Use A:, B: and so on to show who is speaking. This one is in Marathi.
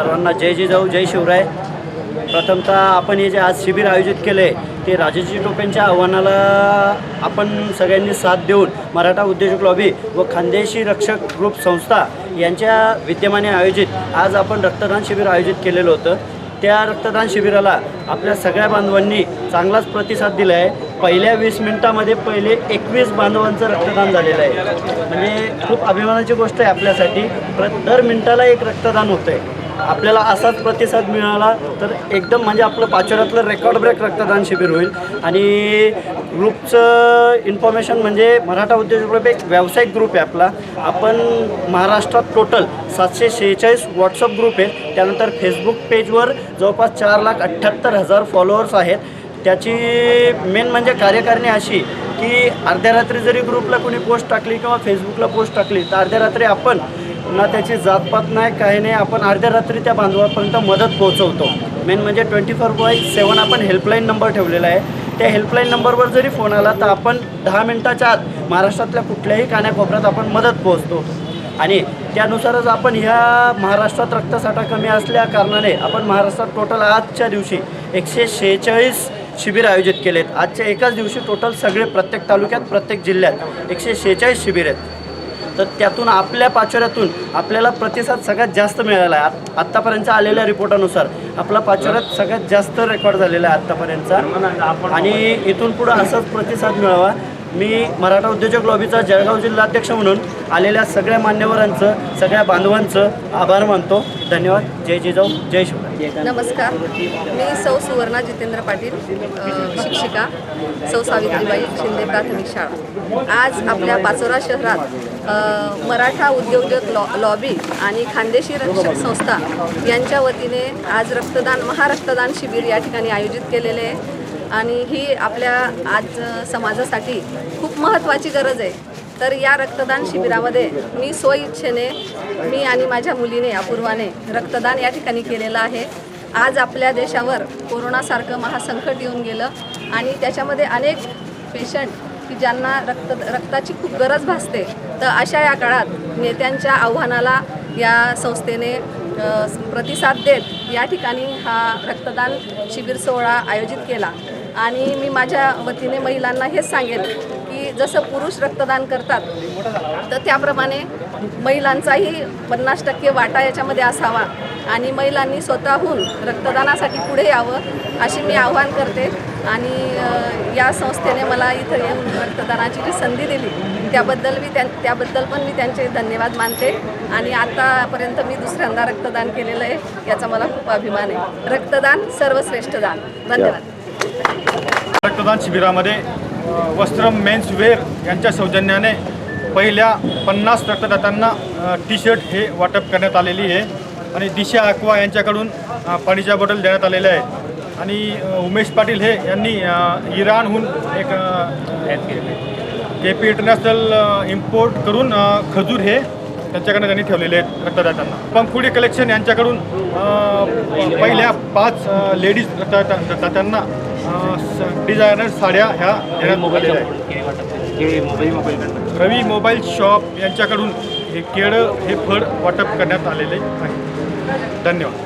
A: सर्वांना जय जिजाऊ जय शिवराय. प्रथमतः आपण हे जे आज शिबिर आयोजित केले ते राजेजी टोपेंच्या आव्हानाला आपण सगळ्यांनी साथ देऊन मराठा उद्योजक लॉबी व खानदेशी रक्षक ग्रुप संस्था यांच्या विद्यमाने आयोजित आज आपण रक्तदान शिबिर आयोजित केलेलं होतं. त्या रक्तदान शिबिराला आपल्या सगळ्या बांधवांनी चांगलाच प्रतिसाद दिला आहे पहिल्या वीस मिनिटामध्ये पहिले एकवीस बांधवांचं रक्तदान झालेलं आहे. म्हणजे खूप अभिमानाची गोष्ट आहे आपल्यासाठी. प्र दर मिनिटाला एक रक्तदान होतं आहे आपल्याला असाच प्रतिसाद मिळाला तर एकदम म्हणजे आपलं पाचोऱ्यातलं रेकॉर्ड ब्रेक रक्तदान शिबिर होईल. आणि ग्रुपचं इन्फॉर्मेशन म्हणजे मराठा उद्योजक ग्रुप एक व्यावसायिक ग्रुप आहे आपला. आपण महाराष्ट्रात टोटल सातशे शेहेचाळीस व्हॉट्सअप ग्रुप आहे. त्यानंतर फेसबुक पेजवर जवळपास चार लाख अठ्ठ्याहत्तर हजार फॉलोअर्स आहेत. त्याची मेन म्हणजे कार्यकारिणी अशी की अर्ध्या रात्री जरी ग्रुपला कोणी पोस्ट टाकली किंवा फेसबुकला पोस्ट टाकली तर अर्ध्या रात्री आपण ना त्याची जातपात नाही काही नाही. आपण अर्ध्या रात्री त्या बांधवापर्यंत मदत पोहोचवतो. मेन म्हणजे ट्वेंटी फोर बाय सेवन आपण हेल्पलाईन नंबर ठेवलेला आहे. त्या हेल्पलाईन नंबरवर जरी फोन आला तर आपण दहा मिनटाच्या आत महाराष्ट्रातल्या कुठल्याही कानाकोपऱ्यात आपण मदत पोहोचतो. आणि त्यानुसारच आपण ह्या महाराष्ट्रात रक्तसाठा कमी असल्या कारणाने आपण महाराष्ट्रात टोटल आजच्या दिवशी एकशे शेहेचाळीस शिबिर आयोजित केलेत. आजच्या एकाच दिवशी टोटल सगळे प्रत्येक तालुक्यात प्रत्येक जिल्ह्यात एकशे शेहेचाळीस शिबिर आहेत. तर त्यातून आपल्या पाचोऱ्यातून आपल्याला प्रतिसाद सगळ्यात जास्त मिळाला आहे. आत आत्तापर्यंत आलेल्या रिपोर्टानुसार आपला पाचोऱ्यात सगळ्यात जास्त रेकॉर्ड झालेला आहे आत्तापर्यंतचा. आणि इथून पुढं असाच प्रतिसाद मिळावा. मी मराठा उद्योजक लॉबीचा जळगाव जिल्हाध्यक्ष म्हणून आलेल्या सगळ्या मान्यवरांचं सगळ्या बांधवांचं आभार मानतो. धन्यवाद. जय जिजाऊ. जय शिवराय.
B: नमस्कार. मी सौ सुवर्णा जितेंद्र पाटील शिक्षिका सौ सावित्रीबाई शिंदे प्राथमिक शाळा. आज आपल्या पाचोरा शहरात मराठा उद्योजक लॉ लॉबी आणि खानदेशी रक्षक संस्था यांच्या वतीने आज रक्तदान महारक्तदान शिबिर या ठिकाणी आयोजित केलेले आहे. आणि ही आपल्या आज समाजासाठी खूप महत्त्वाची गरज आहे. तर या रक्तदान शिबिरामध्ये मी स्वइच्छेने मी आणि माझ्या मुलीने अपूर्वाने रक्तदान या ठिकाणी केलेलं आहे. आज आपल्या देशावर कोरोनासारखं महासंकट येऊन गेलं आणि त्याच्यामध्ये अनेक पेशंट की ज्यांना रक्त रक्ताची खूप गरज भासते तर अशा या काळात नेत्यांच्या आव्हानाला या संस्थेने प्रतिसाद देत या ठिकाणी हा रक्तदान शिबिर सोहळा आयोजित केला. आणि मी माझ्या वतीने महिलांना हेच सांगेन की जसं पुरुष रक्तदान करतात तर त्याप्रमाणे महिलांचाही पन्नास टक्के वाटा याच्यामध्ये असावा आणि महिलांनी स्वतःहून रक्तदानासाठी पुढे यावं अशी मी आव्हान करते. आणि या संस्थेने मला इथं येऊन रक्तदानाची जी संधी दिली त्याबद्दल मी त्या त्याबद्दल पण मी त्यांचे धन्यवाद मानते. आणि आतापर्यंत मी दुसऱ्यांदा रक्तदान केलेलं आहे याचा मला खूप अभिमान आहे. रक्तदान सर्वश्रेष्ठ दान. धन्यवाद.
C: रक्तदान शिबिरामध्ये वस्त्रम मेन्स वेअर यांच्या सौजन्याने पहिल्या पन्नास रक्तदात्यांना टी शर्ट हे वाटप करण्यात आलेली आहे. आणि दिशा अक्वा यांच्याकडून पाणीच्या बॉटल देण्यात आलेल्या आहेत. आणि उमेश पाटील हे यांनी इराणहून एक के पी इंटरनॅशनल इम्पोर्ट करून खजूर हे त्यांच्याकडे त्यांनी ठेवलेले आहेत रक्तदात्यांना. पंखुडी कलेक्शन यांच्याकडून पहिल्या पाच लेडीज रक्तदाता रक्तदात्यांना डिझायनर साड्या ह्या देण्यात आलेल्या आहेत. रवी मोबाईल शॉप यांच्याकडून हे केळं हे फळ वाटप करण्यात आलेले आहे. धन्यवाद.